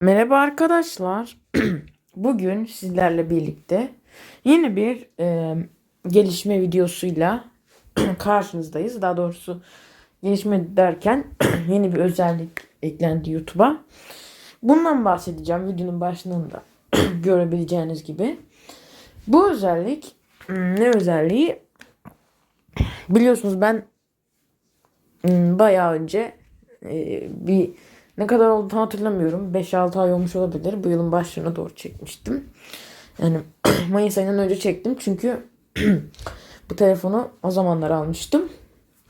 Merhaba arkadaşlar. Bugün sizlerle birlikte yeni bir e, gelişme videosuyla karşınızdayız. Daha doğrusu gelişme derken yeni bir özellik eklendi YouTube'a. Bundan bahsedeceğim videonun başlığında görebileceğiniz gibi. Bu özellik hmm, ne özelliği? Biliyorsunuz ben hmm, bayağı önce e, bir ne kadar oldu tam hatırlamıyorum. 5-6 ay olmuş olabilir. Bu yılın başlarına doğru çekmiştim. Yani Mayıs ayından önce çektim. Çünkü bu telefonu o zamanlar almıştım.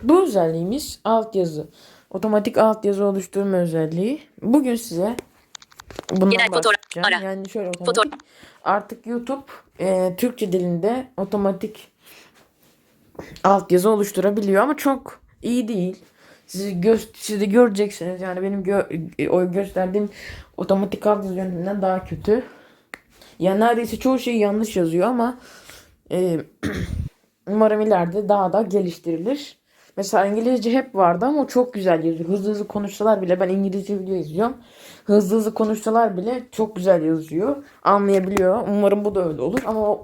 Bu özelliğimiz altyazı. Otomatik altyazı oluşturma özelliği. Bugün size bundan Genel bahsedeceğim. ara. Yani şöyle otomatik. Fotoğraf. Artık YouTube e, Türkçe dilinde otomatik altyazı oluşturabiliyor ama çok iyi değil. Siz, göz, siz de göreceksiniz yani benim gö- o gösterdiğim otomatik altyazı yönteminden daha kötü. Yani neredeyse çoğu şey yanlış yazıyor ama e, umarım ileride daha da geliştirilir. Mesela İngilizce hep vardı ama çok güzel yazıyor. Hızlı hızlı konuşsalar bile ben İngilizce video izliyorum. Hızlı hızlı konuşsalar bile çok güzel yazıyor. Anlayabiliyor. Umarım bu da öyle olur ama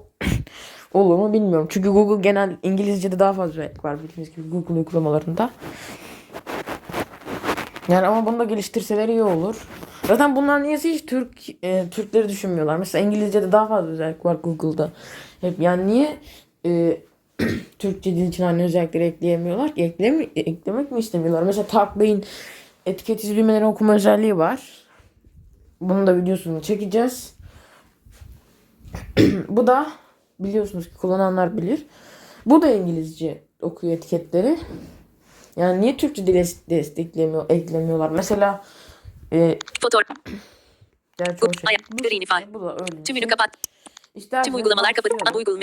olur mu bilmiyorum. Çünkü Google genel İngilizce'de daha fazla var bildiğiniz gibi Google uygulamalarında. Yani ama bunu da geliştirseler iyi olur. Zaten bunlar niyeyse hiç Türk e, Türkleri düşünmüyorlar. Mesela İngilizce'de daha fazla özellik var Google'da. Hep yani niye e, Türkçe dil için aynı özellikleri ekleyemiyorlar ki? Ekleme, eklemek mi istemiyorlar? Mesela Talkbay'in etiketsiz düğmeleri okuma özelliği var. Bunun da videosunu çekeceğiz. Bu da biliyorsunuz ki kullananlar bilir. Bu da İngilizce okuyor etiketleri. Yani niye Türkçe dil es- desteklemiyor, eklemiyorlar? Mesela e, Fotoğraf. o Bu- şey- bu Greenify. şekilde, Bu da öyle. Tümünü şey. kapat. İsterseniz Tüm uygulamalar kapat. başlayalım. Uygulama.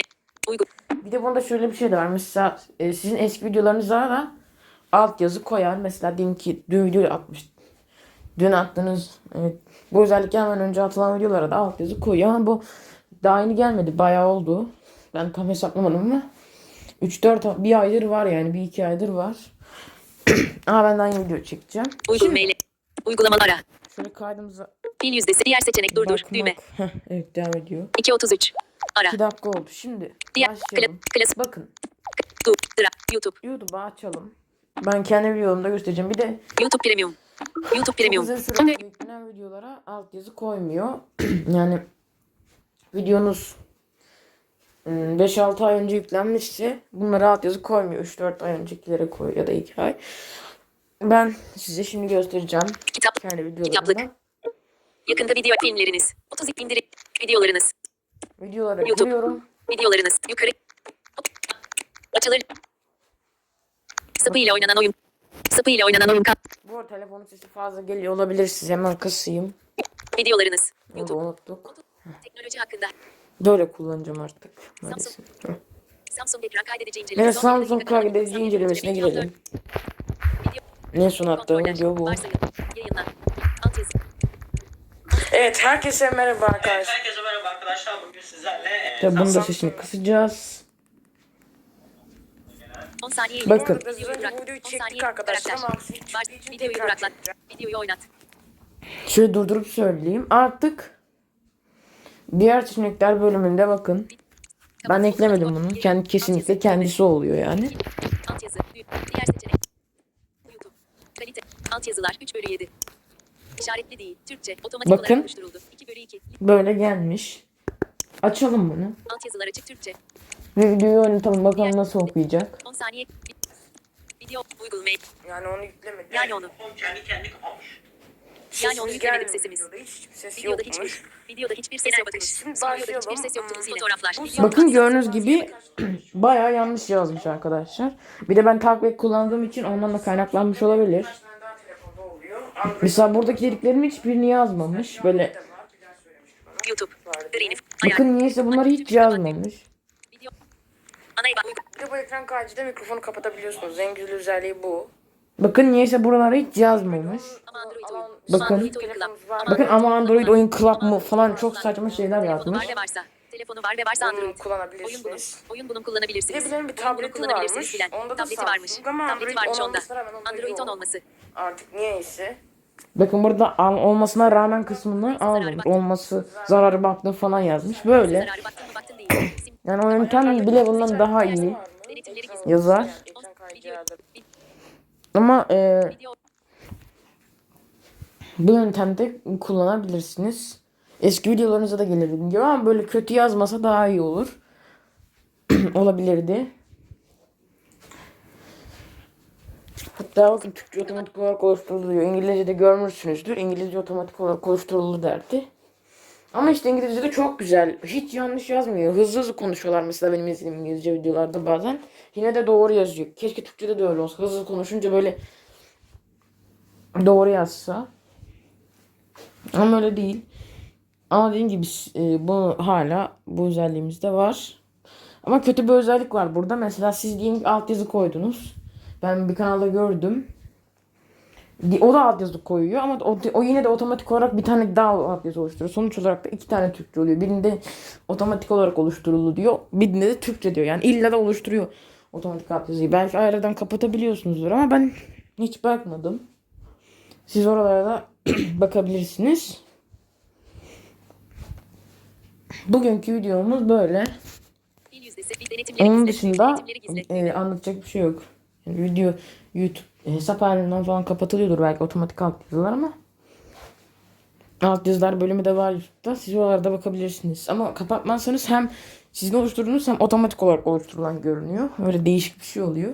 Uygul. Bir de bunda şöyle bir şey de var. Mesela e, sizin eski videolarınıza da altyazı koyar. Mesela diyelim ki dün video atmış. Dün attığınız evet, bu özellik hemen önce atılan videolara da altyazı koyuyor ama bu daha yeni gelmedi. Bayağı oldu. Ben tam hesaplamadım ama 3-4 bir aydır var yani. Bir iki aydır var. Ama ben daha yeni video çekeceğim. Uygulamalar ara. Şöyle kaydımıza Pil yüzdesi. Diğer seçenek durdur. bakmak. Düğme. Heh, evet devam ediyor. 2.33. Ara. 2 dakika oldu. Şimdi Diğer. başlayalım. Kla, klas. Bakın. YouTube. YouTube'u açalım. Ben kendi videomda göstereceğim. Bir de YouTube Premium. YouTube Premium. Uzun süre yüklenen videolara altyazı koymuyor. yani videonuz 5-6 ay önce yüklenmişse bunlara altyazı koymuyor. 3-4 ay öncekilere koyuyor ya da 2 ay. Ben size şimdi göstereceğim. Kitap. Kendi Kitaplık. videolarımda. Yakında video filmleriniz. 30 indirim. Videolarınız. Videolara YouTube. giriyorum. Videolarınız. Yukarı. Açılır. Sapı ile oynanan oyun. Sapı ile oynanan oyun. Bu arada telefonun sesi fazla geliyor olabilir. Size hemen kısayım. Videolarınız. Bunu YouTube. unuttuk. Teknoloji hakkında. Böyle kullanacağım artık. Maalesef. Hı. Samsung ekran kaydedici inceleme. Evet Samsung kaydedici Samsung incelemesine video girelim. En son attığım video bu. Evet herkese merhaba Evet, arkadaşlar. herkese merhaba arkadaşlar. Bugün sizlerle e, Tabii bunu da Samsung- sesini kısacağız. 10 saniye ile Bakın. Bu videoyu 10 çektik arkadaşlar ama videoyu duraklat. Videoyu oynat. Şöyle durdurup söyleyeyim. Artık diğer seçenekler bölümünde bakın. Ben eklemedim bunu. Kendi kesinlikle kendisi oluyor yani. Altyazı. Diğer seçenek. YouTube. Kalite. Altyazılar 3 bölü 7. İşaretli değil. Türkçe. Otomatik Bakın. olarak oluşturuldu. 2 bölü 2. Böyle gelmiş. Açalım bunu. Altyazılar açık Türkçe. Ve videoyu oynatalım bakalım nasıl okuyacak. 10 saniye. Video. Uygun mail. Yani onu yüklemedim. Yani onu. Home kendi kendi kapamış. Yani onu yüklemedik sesimiz. Hiçbir ses Videoda hiçbir, videoda hiçbir ses yokmuş. Şimdi Videoda hiçbir ses yoktu. Fotoğraflar. Bakın gördüğünüz gibi bayağı yanlış yazmış arkadaşlar. Bir de ben takvek kullandığım için ondan da kaynaklanmış olabilir. Mesela buradaki dediklerim hiçbirini yazmamış. Böyle YouTube. Bakın niyeyse bunları hiç yazmamış. Video. Bu ekran kaydıyla mikrofonu kapatabiliyorsunuz. En güzel özelliği bu. Bakın niyeyse buraları hiç yazmamış. Oyun. Bakın. Oyun Bakın ama Android oyun club mı falan çok saçma şeyler yazmış. Telefonu var ve varsa Android. Oyun kullanabilirsiniz. bunun. Oyun bunun kullanabilirsiniz. Bir de bir Oyun tableti kullanabilirsiniz varmış. bilen. Onda da Tableti varmış. ama Tableti varmış on onda. Android 10 yok. olması. Artık niyeyse. Bakın burada al, olmasına rağmen kısmını almamış. Olması zararı baktım falan yazmış. Böyle. Yani o yöntem bile bundan daha iyi yazar. Video. Ama e, Video. bu yöntemde kullanabilirsiniz. Eski videolarınıza da gelebilirim gibi ama böyle kötü yazmasa daha iyi olur. Olabilirdi. Hatta bakın Türkçe otomatik olarak oluşturuluyor. İngilizce'de görmüşsünüzdür. İngilizce otomatik olarak oluşturuldu derdi. Ama işte İngilizce'de çok güzel. Hiç yanlış yazmıyor. Hızlı hızlı konuşuyorlar mesela benim izlediğim İngilizce videolarda bazen. Yine de doğru yazıyor. Keşke Türkçe'de de öyle olsa. Hızlı konuşunca böyle doğru yazsa. Ama öyle değil. Ama dediğim gibi e, bu hala bu özelliğimizde var. Ama kötü bir özellik var burada. Mesela siz diyelim ki altyazı koydunuz. Ben bir kanalda gördüm. O da altyazı koyuyor ama o, o yine de otomatik olarak bir tane daha altyazı oluşturuyor. Sonuç olarak da iki tane Türkçe oluyor. Birinde otomatik olarak oluşturuldu diyor. Birinde de Türkçe diyor. Yani illa da oluşturuyor otomatik altyazıyı. Belki ayrıdan kapatabiliyorsunuzdur ama ben hiç bakmadım. Siz oralara da bakabilirsiniz. Bugünkü videomuz böyle. Onun dışında e, anlatacak bir şey yok. Video YouTube e, hesap halinden falan kapatılıyordur belki otomatik altyazılar ama altyazılar bölümü de var YouTube'da. Siz oralarda bakabilirsiniz. Ama kapatmazsanız hem sizin oluşturduğunuz hem otomatik olarak oluşturulan görünüyor. Öyle değişik bir şey oluyor.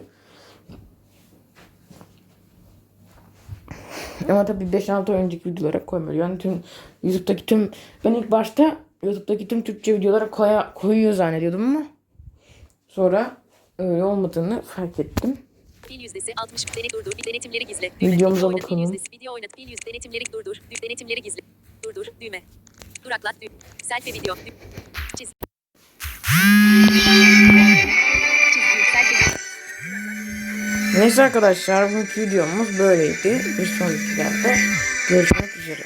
Ama tabii 5-6 ay önceki videolara koymuyor. Yani tüm YouTube'daki tüm ben ilk başta YouTube'daki tüm Türkçe videolara koya, koyuyor zannediyordum ama sonra öyle olmadığını fark ettim. Pil yüzdesi 60. Dene durdur. Denetimleri gizli. Videomuza bakalım. Video oynat. Pil yüz. Denetimleri durdur. Denetimleri gizli. Durdur. Düğme. Duraklat. Düğme. Selfie video. Dü- Çiz. Neyse arkadaşlar bugünkü videomuz böyleydi. Bir sonrakilerde görüşmek üzere.